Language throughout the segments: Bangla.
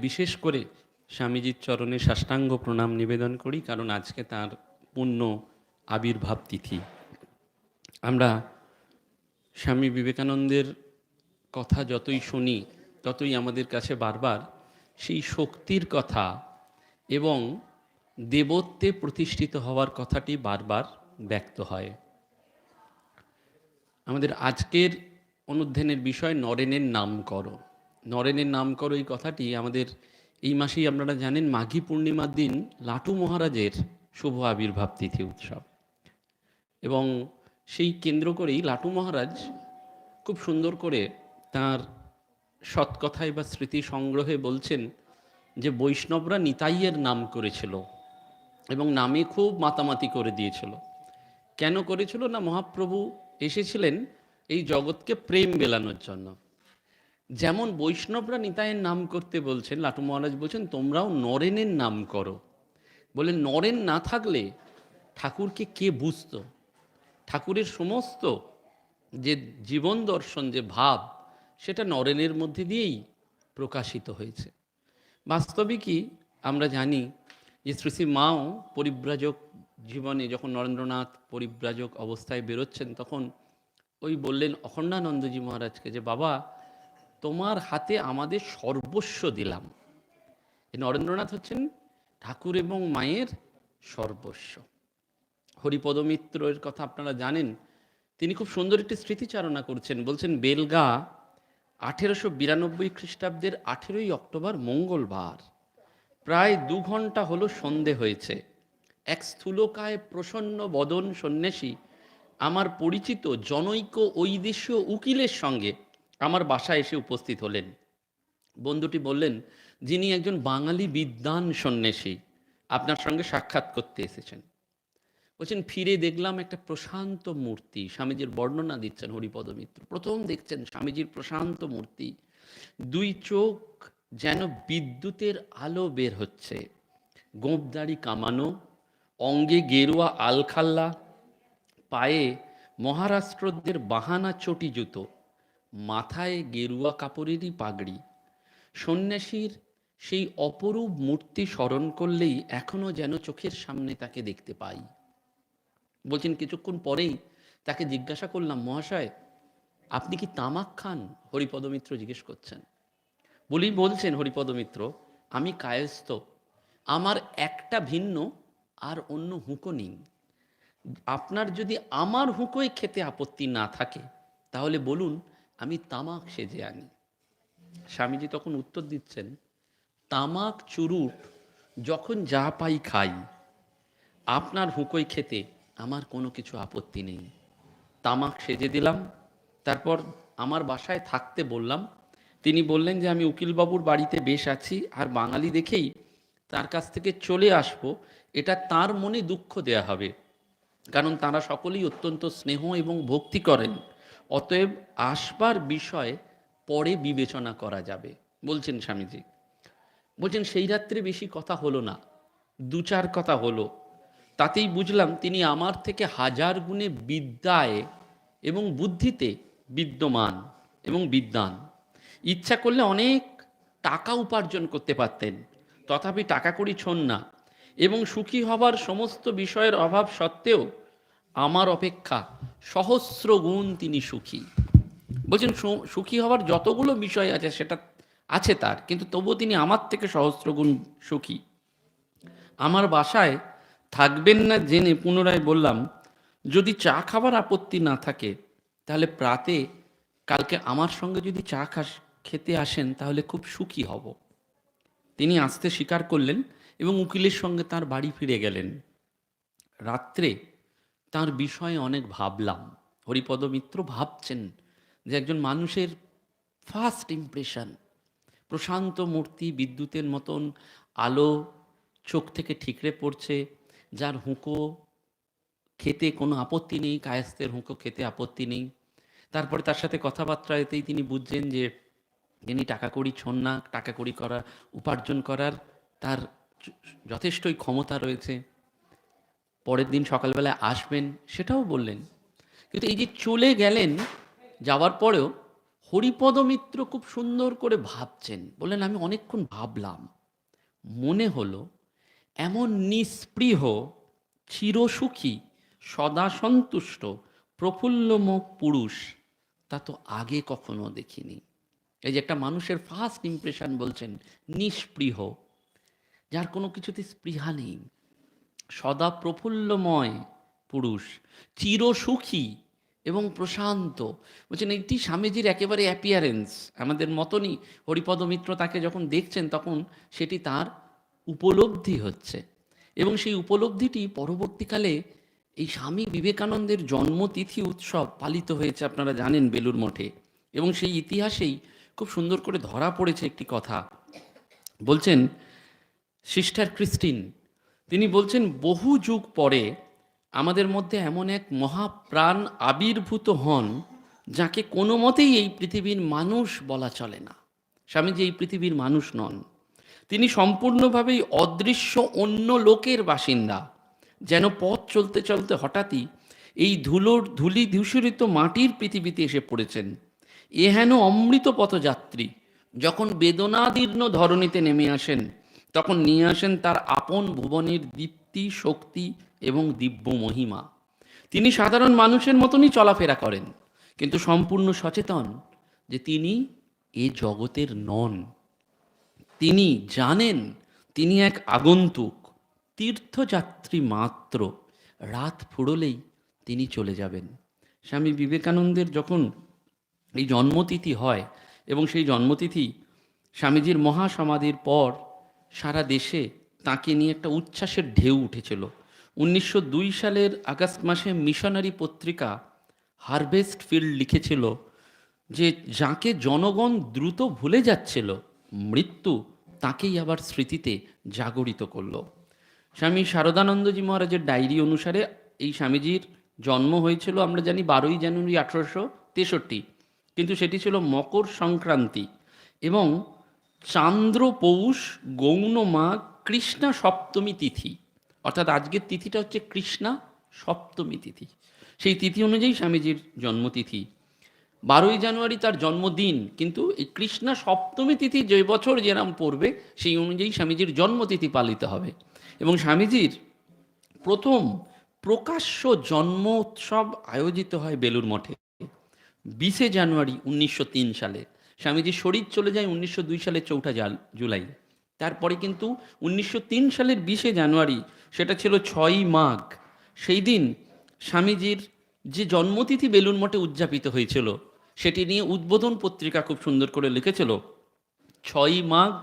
বিশেষ করে স্বামীজির চরণে সাষ্টাঙ্গ প্রণাম নিবেদন করি, কারণ আজকে তার পূর্ণ আবির্ভাব তিথি। আমরা স্বামী বিবেকানন্দের কথা যতই শুনি, ততই আমাদের কাছে বারবার সেই শক্তির কথা এবং দেবত্বে প্রতিষ্ঠিত হওয়ার কথাটি বারবার ব্যক্ত হয়। আমাদের আজকের অনুধ্যানের বিষয় নরেনের নাম করো নরেনের নাম করো এই কথাটি আমাদের এই মাসেই আপনারা জানেন, মাঘী পূর্ণিমার দিন লাটু মহারাজের শুভ আবির্ভাব তিথি উৎসব। এবং সেই কেন্দ্র করেই লাটু মহারাজ খুব সুন্দর করে তার সৎকথায় বা স্মৃতি সংগ্রহে বলছেন যে, বৈষ্ণবরা নিতাইয়ের নাম করেছিল এবং নামে খুব মাতামাতি করে দিয়েছিল। কেন করেছিল না? মহাপ্রভু এসেছিলেন এই জগৎকে প্রেম বেলানোর জন্য। যেমন বৈষ্ণবরা নিতায়ের নাম করতে বলছেন, লাটু মহারাজ বলছেন, তোমরাও নরেনের নাম করো। বলে নরেন না থাকলে ঠাকুরকে কে বুঝত? ঠাকুরের সমস্ত যে জীবন দর্শন, যে ভাব, সেটা নরেনের মধ্যে দিয়েই প্রকাশিত হয়েছে। বাস্তবিকই আমরা জানি যে শ্রী মাও পরিব্রাজক জীবনে যখন নরেন্দ্রনাথ পরিব্রাজক অবস্থায় বেরোচ্ছেন, তখন ওই বললেন, অখণ্ডানন্দজি মহারাজকে যে বাবা তোমার হাতে আমাদের সর্বস্ব দিলাম। নরেন্দ্রনাথ হচ্ছেন ঠাকুর এবং মায়ের সর্বস্ব। হরিপদ মিত্রের কথা আপনারা জানেন, তিনি খুব সুন্দর একটি স্মৃতিচারণা করছেন। বলছেন, বেলগা আঠেরোশো বিরানব্বই খ্রিস্টাব্দের আঠেরোই অক্টোবর মঙ্গলবার। প্রায় দু ঘণ্টা হলো সন্ধে হয়েছে। এক স্থূলকায় প্রসন্ন বদন সন্ন্যাসী আমার পরিচিত জনৈক ঐদেশীয় উকিলের সঙ্গে আমার বাসায় এসে উপস্থিত হলেন। বন্ধুটি বললেন, যিনি একজন বাঙালি বিদ্বান সন্ন্যাসী, আপনার সঙ্গে সাক্ষাৎ করতে এসেছেন। বলছেন, ফিরে দেখলাম একটা প্রশান্ত মূর্তি, স্বামীজির বর্ণনা দিচ্ছেন হরিপদ মিত্র। প্রথম দেখছেন স্বামীজির প্রশান্ত মূর্তি। দুই চোখ যেন বিদ্যুতের আলো বের হচ্ছে। গোঁপদাড়ি কামানো, অঙ্গে গেরুয়া আলখাল্লা, পায়ে মহারাষ্ট্রদের বাহানা চটি জুতো মাথায় গেরুয়া কাপড়েরই পাগড়ি। সন্ন্যাসীর সেই অপরূপ মূর্তি স্মরণ করলেই এখনও যেন চোখের সামনে তাকে দেখতে পাই। বলছেন, কিছুক্ষণ পরেই তাকে জিজ্ঞাসা করলাম, মহাশয়, আপনি কি তামাক খান? হরিপদ মিত্র জিজ্ঞেস করছেন। বলি, বলছেন হরিপদ মিত্র আমি কায়স্থ। আমার একটা ভিন্ন আর অন্য হুঁকো নেই। আপনার যদি আমার হুঁকোয় খেতে আপত্তি না থাকে, তাহলে বলুন আমি তামাক সেজে আনি। স্বামীজি তখন উত্তর দিচ্ছেন, তামাক চুরুট যখন যা পাই খাই, আপনার হুঁকোয় খেতে আমার কোনো কিছু আপত্তি নেই। তামাক সেজে দিলাম, তারপর আমার বাসায় থাকতে বললাম, তিনি বললেন যে আমি উকিলবাবুর বাড়িতে বেশ আছি, আর বাঙালি দেখেই তার কাছ থেকে চলে আসব, এটা তার মনে দুঃখ দেয়া হবে। কারণ তারা সকলেই অত্যন্ত স্নেহ এবং ভক্তি করেন। অতএব আসবার বিষয় পরে বিবেচনা করা যাবে। বলছেন স্বামীজি। বলছেন, সেই রাত্রে বেশি কথা হলো না। দু চার কথা হলো। তাতেই বুঝলাম তিনি আমার থেকে হাজার গুণে বিদ্যায় এবং বুদ্ধিতে বিদ্যমান এবং বিদ্যান। ইচ্ছা করলে অনেক টাকা উপার্জন করতে পারতেন। তথাপি টাকা করি ছন না। এবং সুখী হবার সমস্ত বিষয়ের অভাব সত্ত্বেও আমার অপেক্ষা সহস্র গুণ তিনি সুখী। বলছেন সুখী হওয়ার যতগুলো বিষয় আছে, সেটা আছে তার, কিন্তু তবুও তিনি আমার থেকে সহস্র গুণ সুখী। আমার বাসায় থাকবেন না জেনে পুনরায় বললাম, যদি চা খাবার আপত্তি না থাকে, তাহলে প্রাতে কালকে আমার সঙ্গে যদি চা খাস, খেতে আসেন, তাহলে খুব সুখী হব। তিনি আসতে স্বীকার করলেন এবং উকিলের সঙ্গে তার বাড়ি ফিরে গেলেন। রাত্রে তার বিষয়ে অনেক ভাবলাম। হরিপদ মিত্র ভাবছেন যে একজন মানুষের ফার্স্ট ইমপ্রেশন প্রশান্ত মূর্তি বিদ্যুতের মতন আলো চোখ থেকে ঠিকরে পড়ছে, যার হুঁকো খেতে কোনো আপত্তি নেই কায়স্তের হুঁকো খেতে আপত্তি নেই। তারপরে তার সাথে কথাবার্তা এতেই তিনি বুঝছেন যে তিনি টাকা কড়ি ছন না টাকা কড়ি করা, উপার্জন করার তার যথেষ্টই ক্ষমতা রয়েছে। পরের দিন সকালবেলায় আসবেন, সেটাও বললেন। কিন্তু এই যে চলে গেলেন, যাওয়ার পরেও হরিপদ মিত্র খুব সুন্দর করে ভাবছেন। বললেন, আমি অনেকক্ষণ ভাবলাম। মনে হলো এমন নিস্পৃহ, চিরসুখী, সদা সন্তুষ্ট প্রফুল্লমুখ পুরুষ, তা তো আগে কখনো দেখিনি। এই যে একটা মানুষের ফার্স্ট ইমপ্রেশন বলছেন নিষ্পৃহ যার কোনো কিছুতে স্পৃহা নেই। সদা প্রফুল্লময় পুরুষ, চিরসুখী এবং প্রশান্ত। বলছেন, এটি স্বামীজির একেবারে অ্যাপিয়ারেন্স আমাদের মতনই হরিপদ মিত্র তাকে যখন দেখছেন, তখন সেটি তার উপলব্ধি হচ্ছে। এবং সেই উপলব্ধিটি পরবর্তীকালে এই স্বামী বিবেকানন্দের জন্মতিথি উৎসব পালিত হয়েছে, আপনারা জানেন বেলুর মঠে। এবং সেই ইতিহাসেই খুব সুন্দর করে ধরা পড়েছে একটি কথা। বলছেন, সিস্টার ক্রিস্টিন তিনি বলছেন, বহু যুগ পরে আমাদের মধ্যে এমন এক মহাপ্রাণ আবির্ভূত হন, যাকে কোনো মতেই এই পৃথিবীর মানুষ বলা চলে না। স্বামীজি এই পৃথিবীর মানুষ নন। তিনি সম্পূর্ণভাবেই অদৃশ্য, অন্য লোকের বাসিন্দা। যেন পথ চলতে চলতে হঠাৎই এই ধুলোর ধুলি ধূসরিত মাটির পৃথিবীতে এসে পড়েছেন। এ হেন অমৃত পথযাত্রী, যখন বেদনাদীর্ণ ধরণীতে নেমে আসেন। তখন নিয়ে আসেন তার আপন ভুবনের দীপ্তি, শক্তি এবং দিব্য মহিমা। তিনি সাধারণ মানুষের মতনই চলাফেরা করেন, কিন্তু সম্পূর্ণ সচেতন যে তিনি এ জগতের নন। তিনি জানেন তিনি এক আগন্তুক, তীর্থযাত্রী মাত্র। রাত ফুরলেই তিনি চলে যাবেন। স্বামী বিবেকানন্দের যখন এই জন্মতিথি হয় এবং সেই জন্মতিথি স্বামীজির মহাসমাধির পর সারা দেশে তাকে নিয়ে একটা উচ্ছ্বাসের ঢেউ উঠেছিল। উনিশশো দুই সালের আগস্ট মাসে মিশনারি পত্রিকা হারভেস্ট ফিল্ড লিখেছিল যে, যাকে জনগণ দ্রুত ভুলে যাচ্ছিল, মৃত্যু তাকেই আবার স্মৃতিতে জাগরিত করল। স্বামী শারদানন্দজি মহারাজের ডায়েরি অনুসারে এই স্বামীজির জন্ম হয়েছিল, আমরা জানি, বারোই জানুয়ারি আঠারোশো তেষট্টি। কিন্তু সেটি ছিল মকর সংক্রান্তি এবং চান্দ্র, পৌষ, গৌণ মাঘ কৃষ্ণা, সপ্তমী তিথি। অর্থাৎ আজকের তিথিটা হচ্ছে কৃষ্ণা সপ্তমী তিথি। সেই তিথি অনুযায়ী স্বামীজির জন্মতিথি। বারোই জানুয়ারি তার জন্মদিন, কিন্তু এই কৃষ্ণা সপ্তমী তিথি যে বছর যেরাম পড়বে, সেই অনুযায়ী স্বামীজির জন্মতিথি পালিত হবে। এবং স্বামীজির প্রথম প্রকাশ্য জন্ম উৎসব আয়োজিত হয় বেলুর মঠে, বিশে জানুয়ারি উনিশশো তিন সালে। স্বামীজির শরীর চলে যায় উনিশশো দুই সালের চৌঠা জাল, জুলাই। তারপরে কিন্তু উনিশশো তিন সালের বিশে জানুয়ারি, সেটা ছিল ছয়ই মাঘ। সেই দিন স্বামীজির যে জন্মতিথি বেলুন মঠে উদযাপিত হয়েছিল, সেটি নিয়ে উদ্বোধন পত্রিকা খুব সুন্দর করে লিখেছিল, ছয়ই মাঘ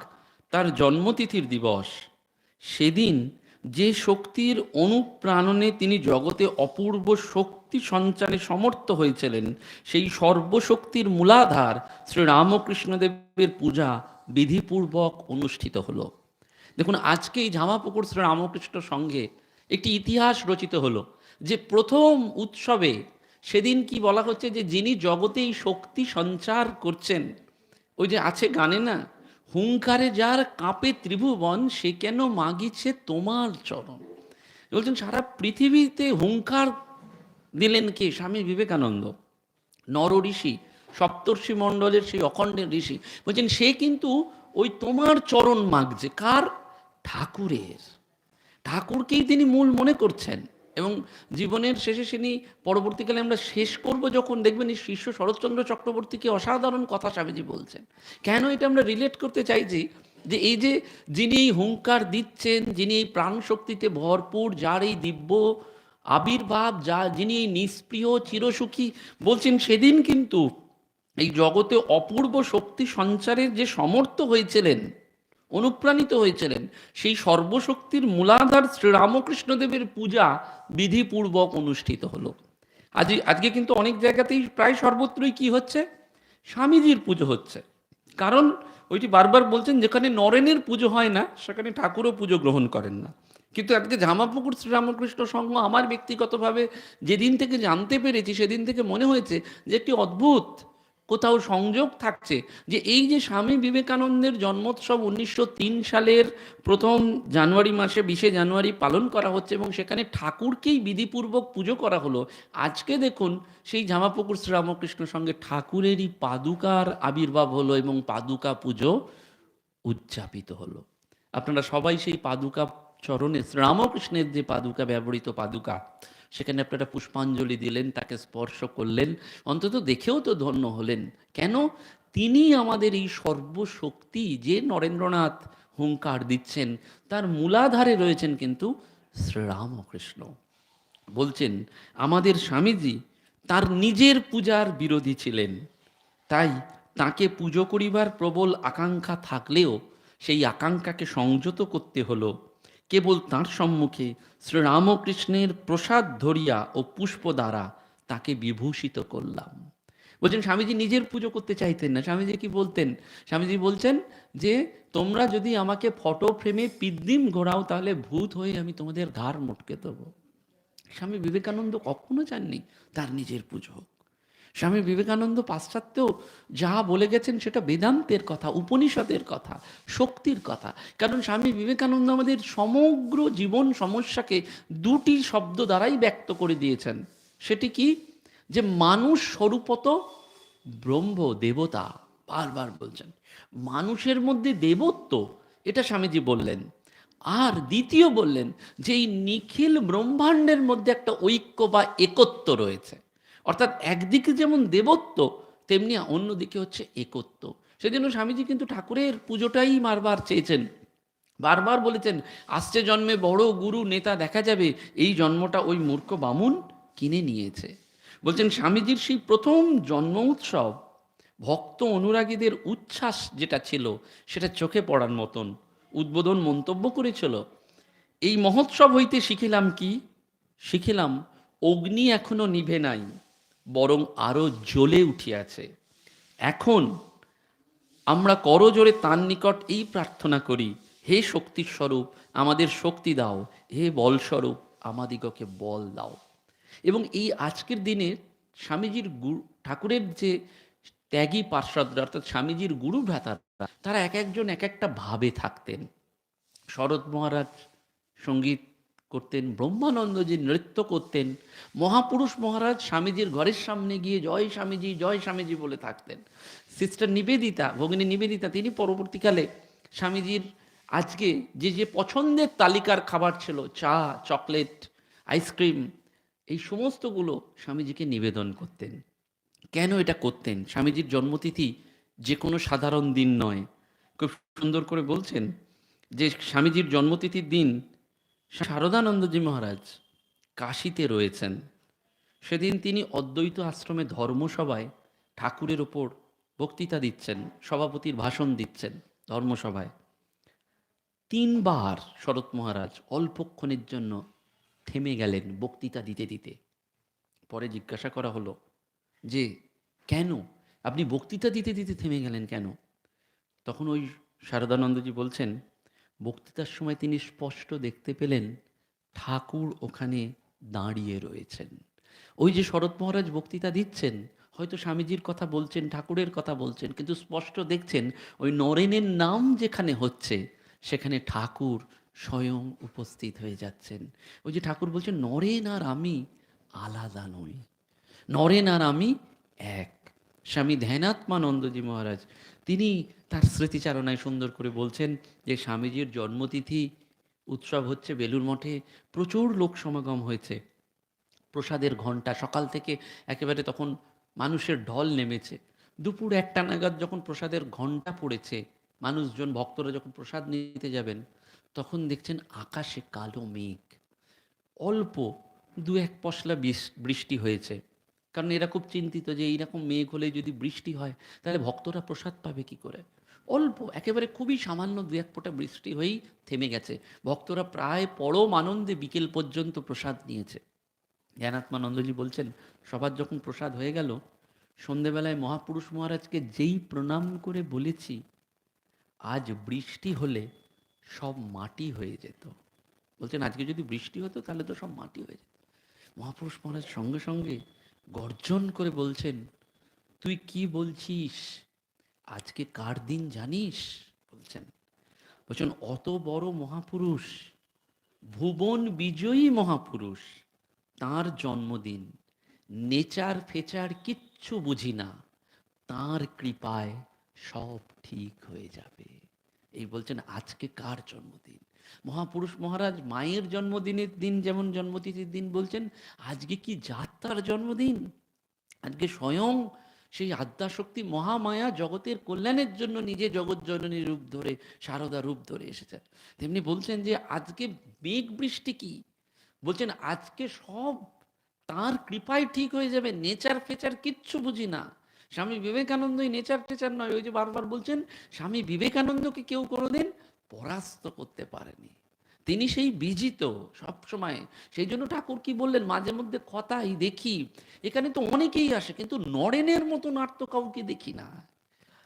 তার জন্মতিথির দিবস। সেদিন যে শক্তির অনুপ্রাণনে তিনি জগতে অপূর্ব শক্তি সঞ্চারে সমর্থ হয়েছিলেন, সেই সর্বশক্তির মূলাধার শ্রী রামকৃষ্ণদেবের পূজা বিধিপূর্বক অনুষ্ঠিত হলো। দেখুন আজকে এই ঝামাপুকুর শ্রী রামকৃষ্ণ সঙ্গে একটি ইতিহাস রচিত হলো, যে প্রথম উৎসবে সেদিন কি বলা হচ্ছে যে যিনি জগতে এই শক্তি সঞ্চার করছেন, ওই যে আছে গানে না, হুঙ্কারে যার কাঁপে ত্রিভুবন, সে কেন মাগিছে তোমার চরণ? বলছেন, সারা পৃথিবীতে হুঙ্কার দিলেন কে? স্বামী বিবেকানন্দ। নর ঋষি, সপ্তর্ষি মণ্ডলের সেই অখণ্ডের ঋষি। বলছেন, সে কিন্তু ওই তোমার চরণ মাগছে। কার? ঠাকুরের। ঠাকুরকেই তিনি মূল মনে করছেন এবং জীবনের শেষে তিনি পরবর্তীকালে আমরা শেষ করব যখন দেখবেন এই শিষ্য শরৎচন্দ্র চক্রবর্তীকে অসাধারণ কথা স্বামীজি বলছেন। কেন এটা আমরা রিলেট করতে চাইছি যে এই যে যিনি হুঙ্কার দিচ্ছেন, যিনি এই প্রাণ শক্তিতে ভরপুর, যার এই দিব্য আবির্ভাব যা যিনি নিষ্প্রিয় চিরসুখী বলছেন সেদিন কিন্তু এই জগতে অপূর্ব শক্তি সঞ্চারের যে সমর্থ হয়েছিলেন, অনুপ্রাণিত হয়েছিলেন, সেই সর্বশক্তির মূলাধার শ্রীরামকৃষ্ণদেবের পূজা বিধিপূর্বক অনুষ্ঠিত হলো। আজ, আজকে কিন্তু অনেক জায়গাতেই প্রায় সর্বত্রই কি হচ্ছে? স্বামীজির পুজো হচ্ছে। কারণ ওইটি বারবার বলছেন যেখানে নরেনের পুজো হয় না, সেখানে ঠাকুরও পুজো গ্রহণ করেন না। কিন্তু আজকে জামাপুকুর শ্রীরামকৃষ্ণ সংঘ আমার ব্যক্তিগতভাবে যেদিন থেকে জানতে পেরেছি, সেদিন থেকে মনে হয়েছে যে একটি অদ্ভুত কোথাও সংযোগ থাকছে যে এই যে স্বামী বিবেকানন্দের জন্মোৎসব উনিশশো তিন সালের প্রথম জানুয়ারি মাসে, বিশে জানুয়ারি পালন করা হচ্ছে এবং সেখানে ঠাকুরকেই বিধিপূর্বক পুজো করা হলো। আজকে দেখুন সেই জামাপুকুর শ্রীরামকৃষ্ণের সঙ্গে ঠাকুরেরই পাদুকার আবির্ভাব হলো এবং পাদুকা পুজো উদযাপিত হলো। আপনারা সবাই সেই পাদুকা চরণে শ্রীরামকৃষ্ণের যে পাদুকা, ব্যবহৃত পাদুকা, সেখানে আপনারা পুষ্পাঞ্জলি দিলেন, তাকে স্পর্শ করলেন, অন্তত দেখেও তো ধন্য হলেন। কেন? তিনি আমাদের এই সর্বশক্তি যে নরেন্দ্রনাথ হুঙ্কার দিচ্ছেন, তার মূলাধারে রয়েছেন কিন্তু শ্রীরামকৃষ্ণ। বলছেন, আমাদের স্বামীজি তার নিজের পূজার বিরোধী ছিলেন। তাই তাকে পুজো করিবার প্রবল আকাঙ্ক্ষা থাকলেও সেই আকাঙ্ক্ষাকে সংযত করতে হলো। কেবল তাঁর সম্মুখে শ্রীরামকৃষ্ণের প্রসাদ ধরিয়া ও পুষ্প দ্বারা তাকে বিভূষিত করলাম। বলছেন, স্বামীজি নিজের পুজো করতে চাইতেন না। স্বামীজি কি বলতেন? স্বামীজি বলছেন যে, তোমরা যদি আমাকে ফটো ফ্রেমে পিদ্দিম ঘোরাও, তাহলে ভূত হয়ে আমি তোমাদের ঘাড় মটকে দেবো। স্বামী বিবেকানন্দ কখনো চাননি তার নিজের পুজো। হোক স্বামী বিবেকানন্দ পাশ্চাত্যেও যা বলে গেছেন সেটা বেদান্তের কথা, উপনিষদের কথা, শক্তির কথা। কারণ স্বামী বিবেকানন্দ আমাদের সমগ্র জীবন সমস্যাকে দুটি শব্দ দ্বারাই ব্যক্ত করে দিয়েছেন। সেটি কি? যে মানুষ স্বরূপত ব্রহ্ম দেবতা, বারবার বলছেন। মানুষের মধ্যে দেবত্ব, এটা স্বামীজি বললেন। আর দ্বিতীয় বললেন যে এই নিখিল ব্রহ্মাণ্ডের মধ্যে একটা ঐক্য বা একত্ব রয়েছে। অর্থাৎ একদিকে যেমন দেবত্ব, তেমনি অন্যদিকে হচ্ছে একত্ব। সেজন্য স্বামীজি কিন্তু ঠাকুরের পুজোটাই বারবার চেয়েছেন। বারবার বলেছেন, আসছে জন্মে বড় গুরু নেতা দেখা যাবে, এই জন্মটা ওই মূর্খ বামুন কিনে নিয়েছে। বলছেন, স্বামীজির সেই প্রথম জন্ম উৎসব, ভক্ত অনুরাগীদের উচ্ছ্বাস যেটা ছিল, সেটা চোখে পড়ার মতন, উদ্বোধন মন্তব্য করেছিল। এই মহোৎসব হইতে শিখিলাম কি? শিখিলাম, অগ্নি এখনও নিভে নাই। বরং আরও জ্বলে উঠিয়াছে। এখন আমরা করজোরে তার নিকট এই প্রার্থনা করি, হে শক্তির স্বরূপ, আমাদের শক্তি দাও, হে বলস্বরূপ, আমাদিগকে বল দাও। এবং এই আজকের দিনে স্বামীজির গুরু ঠাকুরের যে ত্যাগী পার্শ্বদরা, অর্থাৎ স্বামীজির গুরু ভ্রাতারা, তারা এক একজন এক একটা ভাবে থাকতেন। শরৎ মহারাজ সংগীত করতেন ব্রহ্মানন্দজি নৃত্য করতেন, মহাপুরুষ মহারাজ স্বামীজির ঘরের সামনে গিয়ে জয় স্বামীজি জয় স্বামীজি বলে থাকতেন। সিস্টার নিবেদিতা ভগিনী নিবেদিতা তিনি পরবর্তীকালে স্বামীজির আজকে যে যে পছন্দের তালিকার খাবার ছিল, চা, চকলেট আইসক্রিম এই সমস্তগুলো স্বামীজিকে নিবেদন করতেন। কেন এটা করতেন? স্বামীজির জন্মতিথি যে কোনো সাধারণ দিন নয়। খুব সুন্দর করে বলছেন যে, স্বামীজির জন্মতিথির দিন শারদানন্দজি মহারাজ কাশিতে রয়েছেন। সেদিন তিনি অদ্বৈত আশ্রমে ধর্মসভায় ঠাকুরের ওপর বক্তৃতা দিচ্ছেন, সভাপতির ভাষণ দিচ্ছেন ধর্মসভায়। তিনবার শরৎ মহারাজ অল্পক্ষণের জন্য থেমে গেলেন বক্তৃতা দিতে দিতে। পরে জিজ্ঞাসা করা হলো, যে কেন? আপনি বক্তৃতা দিতে দিতে থেমে গেলেন কেন? তখন ওই শারদানন্দজি বলছেন বক্তৃতার সময় তিনি স্পষ্ট দেখতে পেলেন ঠাকুর ওখানে দাঁড়িয়ে রয়েছেন। ওই যে শরৎ মহারাজ বক্তৃতা দিচ্ছেন, হয়তো স্বামীজির কথা বলছেন, ঠাকুরের কথা বলছেন, কিন্তু স্পষ্ট দেখছেন ওই নরেনের নাম যেখানে হচ্ছে, সেখানে ঠাকুর স্বয়ং উপস্থিত হয়ে যাচ্ছেন। ওই যে ঠাকুর বলছেন, নরেন আর আমি আলাদা নই। নরেন আর আমি এক। স্বামী ধ্যানাত্মানন্দজি মহারাজ তিনি তার স্মৃতিচারণায় সুন্দর করে বলছেন যে স্বামীজির জন্মতিথি উৎসব হচ্ছে বেলুর মঠে। প্রচুর লোক সমাগম হয়েছে। প্রসাদের ঘণ্টা সকাল থেকে একেবারে তখন মানুষের ঢল নেমেছে। দুপুর একটা নাগাদ যখন প্রসাদের ঘণ্টা পড়েছে, মানুষজন, ভক্তরা যখন প্রসাদ নিতে যাবেন, তখন দেখছেন আকাশে কালো মেঘ। অল্প দু এক পশলা বৃষ্টি হয়েছে। কারণ এরা খুব চিন্তিত যে এইরকম মেঘ হলে যদি বৃষ্টি হয়, তাহলে ভক্তরা প্রসাদ পাবে কি করে? অল্প, একেবারে খুবই সামান্য দু এক ফোঁটা বৃষ্টি হয়েই থেমে গেছে। ভক্তরা প্রায় পরম আনন্দে বিকেল পর্যন্ত প্রসাদ নিয়েছে। জ্ঞানাত্মানন্দজি বলছেন, সবার যখন প্রসাদ হয়ে গেল, সন্ধেবেলায় মহাপুরুষ মহারাজকে যেই প্রণাম করে বলেছি, আজ বৃষ্টি হলে সব মাটি হয়ে যেত। বলছেন, আজকে যদি বৃষ্টি হতো তাহলে তো সব মাটি হয়ে যেত। মহাপুরুষ মহারাজ সঙ্গে সঙ্গে গর্জন করে বলছেন, তুই কি বলছিস? আজকে কার দিন জানিস? বলছেন। বলছেন, অত বড় মহাপুরুষ, ভুবন বিজয়ী মহাপুরুষ, তার জন্মদিন, নেচার ফেচার কিচ্ছু বুঝি না, তার কৃপায় সব ঠিক হয়ে যাবে। এই বলছেন, আজকে কার জন্মদিন? মহাপুরুষ মহারাজ, মায়ের জন্মদিনের দিন, যেমন জন্মতিথির দিন বলছেন, আজকে কি যাত্রার জন্মদিন। আজকে স্বয়ং সেই আদ্যাশক্তি মহামায়া জগতের কল্যাণের জন্য নিজে জগৎ জননী রূপ ধরে, সারদা রূপ ধরে এসেছেন। তেমনি বলছেন যে, আজকে মেঘ বৃষ্টি কি? বলছেন, আজকে সব তার কৃপায় ঠিক হয়ে যাবে, নেচার ফেচার কিচ্ছু বুঝি না। স্বামী বিবেকানন্দই নেচার টেচার নয়, ওই যে বারবার বলছেন, স্বামী বিবেকানন্দকে কেউ কোনোদিন পরাস্ত করতে পারেনি। তিনি সেই বিজিত সব সময় সেই জন্য ঠাকুর কি বললেন, মাঝে মধ্যে কথাই দেখি, এখানে তো অনেকেই আসে, কিন্তু নরেনের মতো নাট্য কাউকে দেখি না।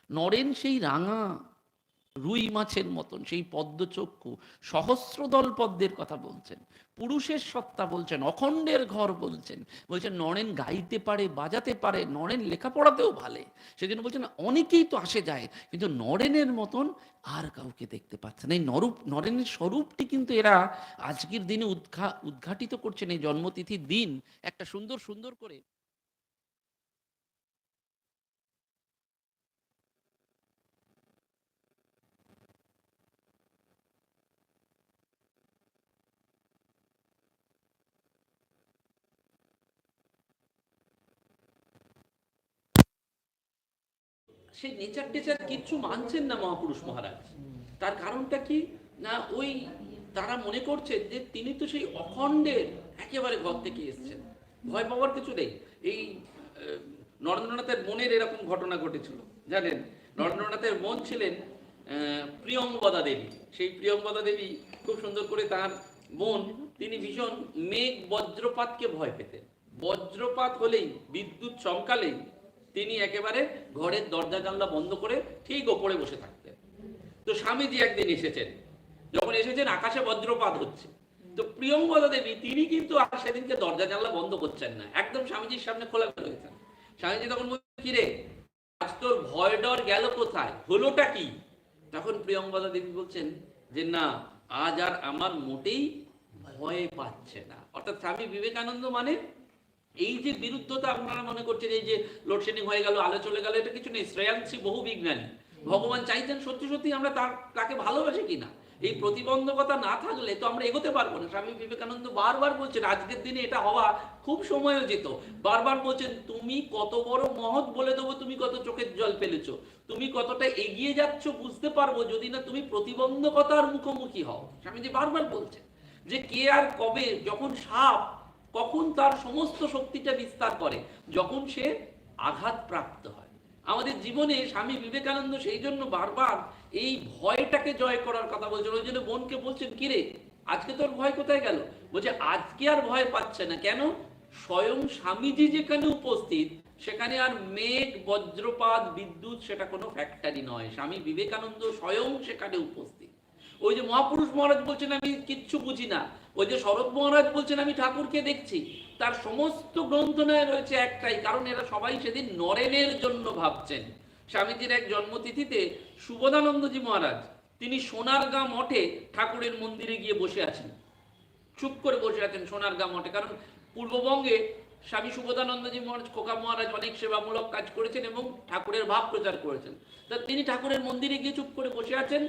নরেন সেই রাঙা রুই মাছের মতন, সেই পদ্ম পদ্মচক্ষু, সহস্রদল পদ্মের কথা বলছেন, পুরুষের সত্তা বলছেন, অখণ্ডের ঘর বলছেন বলছেন নরেন গাইতে পারে, বাজাতে পারে, নরেন লেখাপড়াতেও ভালে, সেজন্য বলছেন অনেকেই তো আসে যায়, কিন্তু নরেনের মতন আর কাউকে দেখতে পাচ্ছে এই নরূপ, নরেনের স্বরূপটি কিন্তু এরা আজকের দিনে উদ্ঘা, উদ্ঘাটিত করছেন, এই জন্মতিথির দিন, একটা সুন্দর সুন্দর করে সেই নেচার টেচার কিচ্ছু মানছেন না মহাপুরুষ মহারাজ। তার কারণটা কি? না ওই তারা মনে করছে যে তিনি তো সেই অখণ্ডের একেবারে ঘর থেকে এসেছেন। ভয় পাওয়ার কিছু নেই। এই নরেন্দ্রনাথের মনের এরকম ঘটনা ঘটেছিল। জানেন নরেন্দ্রনাথের মন ছিলেন আহ, প্রিয়ঙ্বদা দেবী। সেই প্রিয়ঙ্বদা দেবী খুব সুন্দর করে তার মন তিনি ভীষণ মেঘ বজ্রপাতকে ভয় পেতেন। বজ্রপাত হলেই বিদ্যুৎ চমকালেই তিনি একেবারে ঘরের দরজা জানলা বন্ধ করে ঠিক ওপরে বসে থাকতেন। তো স্বামীজি একদিন এসেছেন। যখন এসেছেন, আকাশে বজ্রপাত হচ্ছে। তো প্রিয়ঙ্বদা দেবী, তিনি কিন্তু আর সেদিনকে দরজা জানলা বন্ধ করছেন না। একদম স্বামীজির সামনে খোলা রয়েছেন স্বামীজি তখন বলছেন কিরে, আজ তোর ভয় ডর গেল কোথায়? হলোটা কি? তখন প্রিয়ঙ্বদা দেবী বলছেন, যে না, আজ আর আমার মোটেই ভয় পাচ্ছে না। অর্থাৎ স্বামী বিবেকানন্দ মানে এই যে বিরুদ্ধতা আপনারা মনে করছেন, এই যে লোডশেডিং হয়ে গেল, আলো চলে গেল, এটা কিছু নেই। শ্রেয়াংশী বহু বিজ্ঞানী। ভগবান চাইতেন সত্যি সত্যি আমরা তার তাকে ভালোবাসি কিনা। এই প্রতিবন্ধকতা না থাকলে তো আমরা এগোতে পারব না। স্বামী বিবেকানন্দ বারবার বলছেন, আজকের দিনে এটা হওয়া খুব সময়োচিত। বারবার বলছেন, তুমি কত বড় মহৎ বলে দেবো, তুমি কত চোখের জল ফেলেছো। তুমি কতটা এগিয়ে যাচ্ছ বুঝতে পারব যদি না তুমি প্রতিবন্ধকতার মুখোমুখি হও। স্বামীজি বারবার বলছেন যে, কে আর কবে, যখন সাপ কখন তার সমস্ত শক্তিটা বিস্তার করে? যখন সে আঘাত প্রাপ্ত হয়। আমাদের জীবনে স্বামী বিবেকানন্দ সেই জন্য বারবার এই ভয়টাকে জয় করার কথা বলছেন। ওই জন্য বোনকে বলছেন, কিরে, আজকে তোর ভয় কোথায় গেল? বলছে, আজকে আর ভয় পাচ্ছে না। কেন? স্বয়ং স্বামীজি যেখানে উপস্থিত, সেখানে আর মেঘ, বজ্রপাত, বিদ্যুৎ, সেটা কোনো ফ্যাক্টরি নয়। স্বামী বিবেকানন্দ স্বয়ং সেখানে উপস্থিত। ওই যে মহাপুরুষ মহারাজ বলছেন, আমি কিচ্ছু বুঝি না। ওই যে শরৎ মহারাজ বলছেন, আমি ঠাকুরকে দেখছি। তার সমস্ত গ্রন্থনায় রয়েছে একটাই, কারণ এরা সবাই সেদিন নরেনের জন্য ভাবছেন। স্বামীজির এক জন্মতিথিতে সুবোধানন্দজি মহারাজ, তিনি সোনারগাঁ মঠে ঠাকুরের মন্দিরে গিয়ে বসে আছেন। চুপ করে বসে আছেন সোনারগাঁ মঠে, কারণ পূর্ববঙ্গে স্বামী সুবোধানন্দজি মহারাজ, খোকা মহারাজ অনেক সেবামূলক কাজ করেছেন এবং ঠাকুরের ভাব প্রচার করেছেন। তা তিনি ঠাকুরের মন্দিরে গিয়ে চুপ করে বসে আছেন।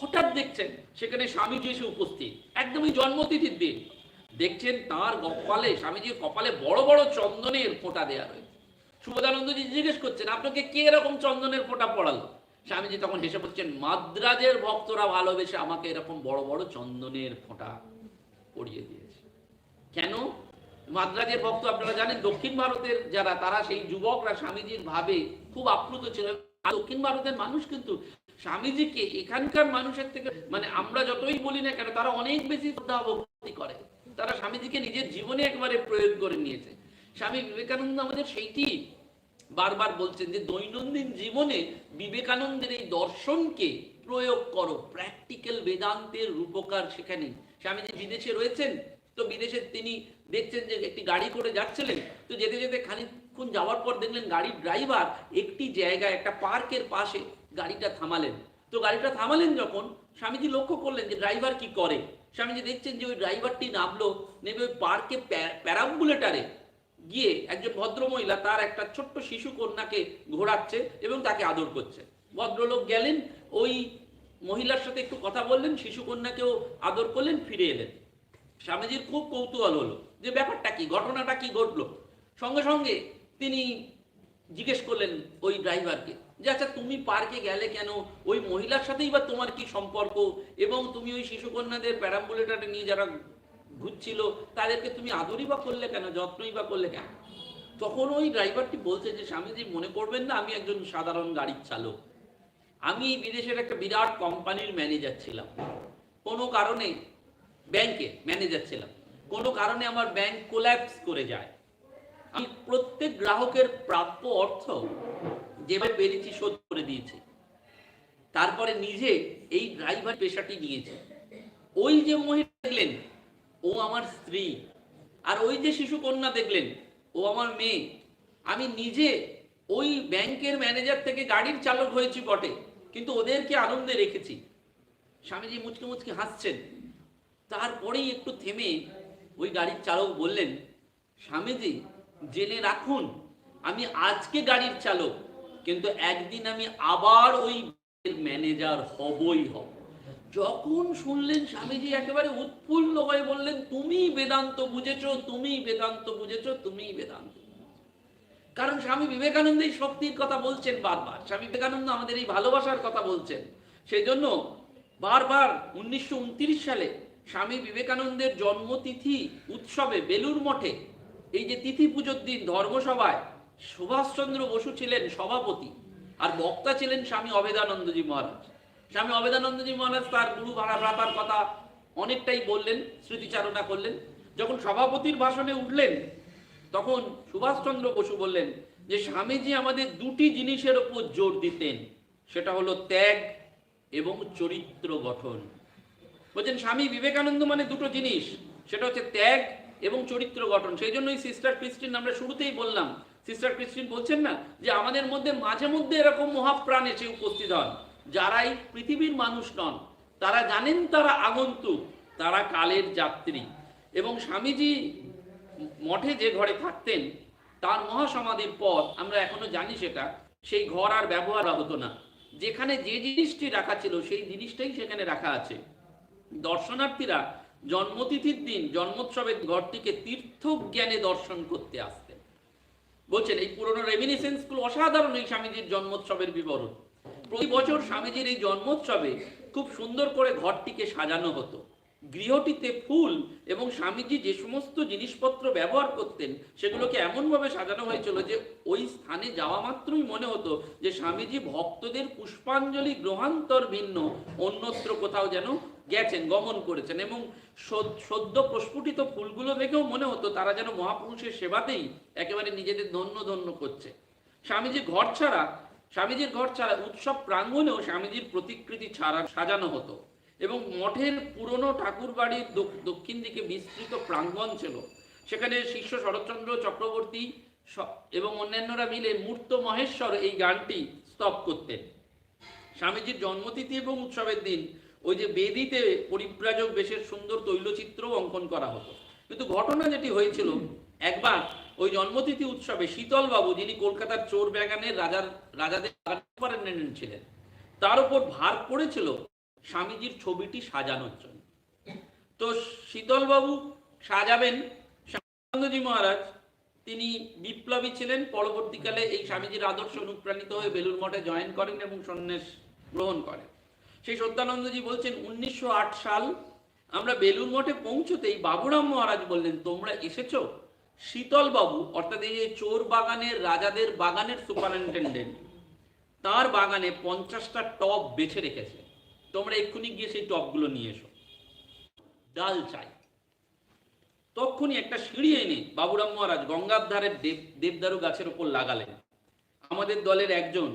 হঠাৎ দেখছেন সেখানে স্বামীজি এসে উপস্থিত। একদমই জন্মতিথির দিন। দেখছেন তার কপালে, স্বামীজির কপালে বড় বড় চন্দনের ফোঁটা দেয়া রয়েছে। সুবোধানন্দজি জিজ্ঞেস করছেন, আপনাকে কে এরকম চন্দনের ফোঁটা পড়ালো? স্বামীজি তখন হেসে বলছেন, মাদ্রাজের ভক্তরা ভালোবেসে আমাকে এরকম বড় বড় চন্দনের ফোঁটা পড়িয়ে দিয়েছে। কেন? মাদ্রাজের ভক্ত আপনারা জানেন, দক্ষিণ ভারতের যারা, তারা সেই যুবকরা স্বামীজির ভাবে খুব আপ্লুত ছিল দক্ষিণ ভারতের মানুষ কিন্তু স্বামীজিকে এখানকার মানুষের থেকে মানে আমরা যতই বলি না কেন, তারা অনেক বেশি শ্রদ্ধা ভক্তি করে। তারা স্বামীজিকে নিজের জীবনে একবারে প্রয়োগ করে নিয়েছে। স্বামী বিবেকানন্দ আমাদের সেইটি বারবার বলছেন যে, দৈনন্দিন জীবনে বিবেকানন্দের এই দর্শনকে প্রয়োগ করো। প্র্যাকটিক্যাল বেদান্তের রূপকার সেখানে। স্বামীজি বিদেশে রয়েছেন, তো বিদেশে তিনি দেখছেন যে একটি গাড়ি করে যাচ্ছিলেন, তো যেতে যেতে খানিক কিছুক্ষণ যাওয়ার পর দেখলেন গাড়ির ড্রাইভার একটি জায়গায়, একটা পার্কের পাশে গাড়িটা থামালেন। তো গাড়িটা থামালেন যখন, স্বামীজি লক্ষ্য করলেন যে ড্রাইভার কি করে। স্বামীজি দেখছেন যে ওই ড্রাইভারটি নামলো, নেমে ওই পার্কে প্যারাম্বুলেটারে গিয়ে একজন ভদ্রমহিলা তার একটা ছোট্ট শিশু কন্যাকে ঘোরাচ্ছে এবং তাকে আদর করছে। ভদ্রলোক গেলেন, ওই মহিলার সাথে একটু কথা বললেন, শিশু কন্যাকেও আদর করলেন, ফিরে এলেন। স্বামীজির খুব কৌতূহল হলো যে ব্যাপারটা কি, ঘটনাটা কি ঘটলো? সঙ্গে সঙ্গে তিনি জিজ্ঞেস করলেন ওই ড্রাইভারকে যে আচ্ছা তুমি পার্কে গেলে কেন? ওই মহিলার সাথেই বা তোমার কি সম্পর্ক? এবং তুমি ওই শিশুকন্যাদের প্যারাম্বুলেটারে নিয়ে যারা ঘুরছিল, তাদেরকে তুমি আদরই বা করলে কেন? যত্নই বা করলে কেন? তখন ওই ড্রাইভারটি বলছে যে, স্বামীজি, মনে করবেন না, আমি একজন সাধারণ গাড়ির চালক। আমি বিদেশের একটা বিরাট কোম্পানির ম্যানেজার ছিলাম। কোনো কারণে ব্যাংকে ম্যানেজার ছিলাম। কোনো কারণে আমার ব্যাংক কোল্যাপস করে যায়। আমি প্রত্যেক গ্রাহকের প্রাপ্য অর্থ যেভাবে পেরেছি শোধ করে দিয়েছি, তারপরে নিজে এই ড্রাইভার পেশাটি নিয়েছে। ওই যে মহিলা দেখলেন, ও আমার স্ত্রী, আর ওই যে শিশু কন্যা দেখলেন, ও আমার মেয়ে, আমি নিজে ওই ব্যাংকের ম্যানেজার থেকে গাড়ির চালক হয়েছি বটে, কিন্তু ওদেরকে আনন্দে রেখেছি। স্বামীজি মুচকে মুচকে হাসছেন। তারপরেই একটু থেমে ওই গাড়ির চালক বললেন, স্বামীজি, জেনে রাখুন, আমি আজকে গাড়ির চালক কিন্তু একদিন আমি আবার ওই ম্যানেজার হবই হব। যখন শুনলেন স্বামীজি একেবারে উৎফুল্ল হয়ে বললেন তুমি বেদান্ত বুঝেছ তুমি বেদান্ত বুঝেছ তুমি বেদান্ত কারণ স্বামী বিবেকানন্দ এই শক্তির কথা বলছেন বারবার। স্বামী বিবেকানন্দ আমাদের এই ভালোবাসার কথা বলছেন। সেই জন্য বারবার উনিশশো উনত্রিশ সালে স্বামী বিবেকানন্দের জন্মতিথি উৎসবে বেলুর মঠে, এই যে তিথি পুজোর দিন ধর্মসভায় সুভাষচন্দ্র বসু ছিলেন সভাপতি আর বক্তা ছিলেন স্বামী অবেদানন্দজি মহারাজ। স্বামী অবেদানন্দজি মহারাজ তার গুরু ভাড়া ভ্রাতার কথা অনেকটাই বললেন, স্মৃতিচারণা করলেন। যখন সভাপতির ভাষণে উঠলেন, তখন সুভাষচন্দ্র বসু বললেন যে, স্বামীজি আমাদের দুটি জিনিসের উপর জোর দিতেন। সেটা হলো ত্যাগ এবং চরিত্র গঠন। বলছেন, স্বামী বিবেকানন্দ মানে দুটো জিনিস। সেটা হচ্ছে ত্যাগ এবং চরিত্র গঠন। সেই জন্যই সিস্টার ক্রিস্টিন আমরা শুরুতেই বললাম সিস্টার ক্রিস্টিন বলছেন না যে আমাদের মধ্যে মাঝে মধ্যে এরকম মহাপ্রাণ এসে উপস্থিত হন। যারাই পৃথিবীর মানুষ নন, তারা জানেন তারা আগন্তুক, তারা কালের যাত্রী। এবং স্বামীজি মঠে যে ঘরে থাকতেন, তার মহাসমাধির পর আমরা এখনও জানি সেটা, সেই ঘর আর ব্যবহার হতো না। যেখানে যে জিনিসটি রাখা ছিল, সেই জিনিসটাই সেখানে রাখা আছে। দর্শনার্থীরা জন্মতিথির দিন, জন্মোৎসবের ঘরটিকে তীর্থ জ্ঞানে দর্শন করতে আসতেন বলছেন, এই পুরনো রেমিনিসেন্সগুলো অসাধারণ এই স্বামীজির জন্মোৎসবের বিবরণ। প্রতি বছর স্বামীজির এই জন্মোৎসবে খুব সুন্দর করে ঘরটিকে সাজানো হতো। গৃহটিতে ফুল এবং স্বামীজি যে সমস্ত জিনিসপত্র ব্যবহার করতেন, সেগুলোকে এমনভাবে সাজানো হয়েছিল যে ওই স্থানে যাওয়া মাত্রই মনে হতো যে স্বামীজি ভক্তদের পুষ্পাঞ্জলি গ্রহান্তর ভিন্ন, অন্যত্র কোথাও যেন গেছেন, গমন করেছেন এবং সদ- সদ্য প্রস্ফুটিত ফুলগুলো দেখেও মনে হতো তারা যেন মহাপুরুষের সেবাতেই একেবারে নিজেদের ধন্য ধন্য করছে। স্বামীজি ঘর ছাড়া, স্বামীজির ঘর ছাড়া উৎসব প্রাঙ্গণেও স্বামীজির প্রতিকৃতি ছাড়া সাজানো হতো। এবং মঠের পুরনো ঠাকুর বাড়ির দক্ষিণ দিকে বিস্তৃত প্রাঙ্গণ ছিল। সেখানে শিষ্য শরৎচন্দ্র চক্রবর্তী এবং অন্যান্যরা মিলে মূর্ত মহেশ্বর এই গানটি স্তব করতেন। স্বামীজির জন্মতিথি এবং উৎসবের দিন ওই যে বেদিতে পরিব্রাজক বেশের সুন্দর তৈলচিত্রও অঙ্কন করা হতো। কিন্তু ঘটনা যেটি হয়েছিল, একবার ওই জন্মতিথি উৎসবে শীতলবাবু, যিনি কলকাতার চোর ব্যাগানের রাজার, রাজাদের ছিলেন, তার উপর ভার পড়েছিল স্বামীজির ছবিটি সাজানোর জন্য। তো শীতল বাবু সাজাবেন, স্বামীজি মহারাজ, তিনি বিপ্লবী ছিলেন, পরবর্তীকালে এই স্বামীজির আদর্শ অনুপ্রাণিত হয়ে বেলুর মঠে জয়েন করেন এবং সন্ন্যাস গ্রহণ করেন। সেই সত্যানন্দজি বলছেন, উনিশশো আট সাল আমরা বেলুর মঠে পৌঁছতেই বাবুরাম মহারাজ বললেন, তোমরা এসেছ? শীতল বাবু অর্থাৎ এই যে চোর বাগানের, রাজাদের বাগানের সুপারিনটেন্ডেন্ট, তার বাগানে পঞ্চাশটা টব বেছে রেখেছে। তোমরা এক্ষুনি গিয়ে সেই টপগুলো নিয়ে এসো। ডাল চাই। তখনই একটা সিঁড়ি এনে বাবুরাম মহারাজ গঙ্গার ধারের দেব, দেবদারু গাছের ওপর লাগালেন। আমাদের দলের একজন